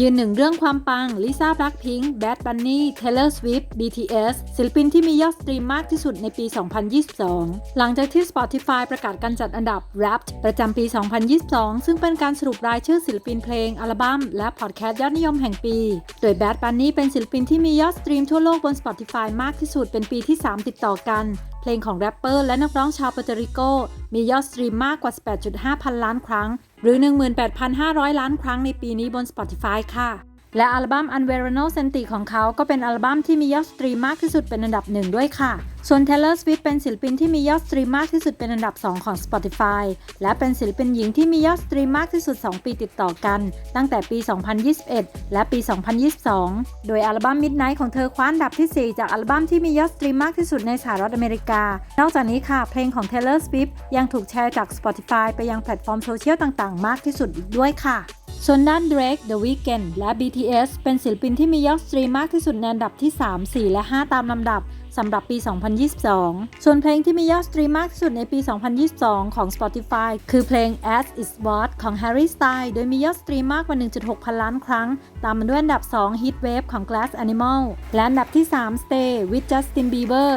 ยืนหนึ่งเรื่องความปังลิซ่าแบล็คพิงค์แบดบันนี่เทเลอร์สวิฟต์ BTS ศิลปินที่มียอดสตรีมมากที่สุดในปี 2022 หลังจากที่ Spotify ประกาศการจัดอันดับ Wrapped ประจำปี 2022 ซึ่งเป็นการสรุปรายชื่อศิลปินเพลง อัลบั้ม และพอดแคสต์ยอดนิยมแห่งปี โดย Bad Bunny เป็นศิลปินที่มียอดสตรีมทั่วโลกบน Spotify มากที่สุดเป็นปีที่ 3 ติดต่อกันเพลงของแรปเปอร์และนักร้องชาวเปอร์ตริโก มียอดสตรีมมากกว่า 18.5 พันล้านครั้ง หรือ 18,500 ล้านครั้งในปีนี้บน Spotify ค่ะ และอัลบั้ม Unverano Senti ของเขาก็เป็นอัลบั้มที่มียอดสตรีมมากที่สุดเป็นอันดับหนึ่งด้วยค่ะ ส่วน Taylor Swift เป็นศิลปินที่มียอดสตรีมมากที่สุดเป็นอันดับ 2 ของ Spotify และเป็นศิลปินหญิงที่มียอดสตรีมมากที่สุด 2 ปีติดต่อกัน ตั้งแต่ปี 2021 และปี 2022 โดยอัลบั้ม Midnight ของเธอคว้าอันดับที่ 4 จากอัลบั้มที่มียอดสตรีมมากที่สุดในสหรัฐอเมริกา นอกจากนี้ค่ะ เพลงของ Taylor Swift ยังถูกแชร์จาก Spotify ไปยังแพลตฟอร์มโซเชียลต่างๆ มากที่สุดอีกด้วยค่ะ ส่วนด้าน Drake The Weeknd และ BTS เป็นศิลปินที่มียอดสตรีมมากที่สุดในอันดับที่ 3 4 และ 5 ตามลำดับสำหรับปี 2022 ส่วนเพลงที่มียอดสตรีมมากที่สุดในปี 2022 ของ Spotify คือเพลง As Is What ของ Harry Styles โดยมียอดสตรีมมากกว่า 1.6 พันล้านครั้ง ตามมาด้วยอันดับ 2 Heat Wave ของ Glass Animal และอันดับที่ 3 Stay with Justin Bieber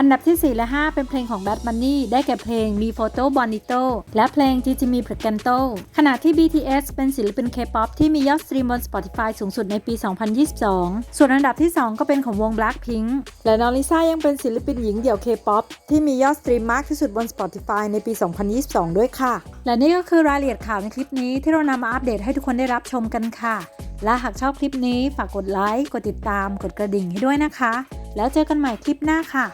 อันดับที่ 4 และ 5 เป็นเพลงของ Bad Bunny ได้แก่เพลง Mi Photo Bonito และเพลง Jijimi Preganto ขณะที่ BTS เป็นศิลปิน K-POP ที่มียอดสตรีมบน Spotify สูงสุดในปี 2022 ส่วนอันดับที่ 2 ก็เป็นของวง Blackpink และน้องลิซ่ายังเป็นศิลปินหญิงเดี่ยว K-POP ที่มียอดสตรีมมากที่สุดบน Spotify ในปี 2022 ด้วยค่ะ และนี่ก็คือรายละเอียดข่าวในคลิปนี้ที่เรานำมาอัปเดตให้ทุกคนได้รับชมกันค่ะ และหากชอบคลิปนี้ฝากกดไลค์ กดติดตาม กดกระดิ่งให้ด้วยนะคะ แล้วเจอกันใหม่คลิปหน้าค่ะ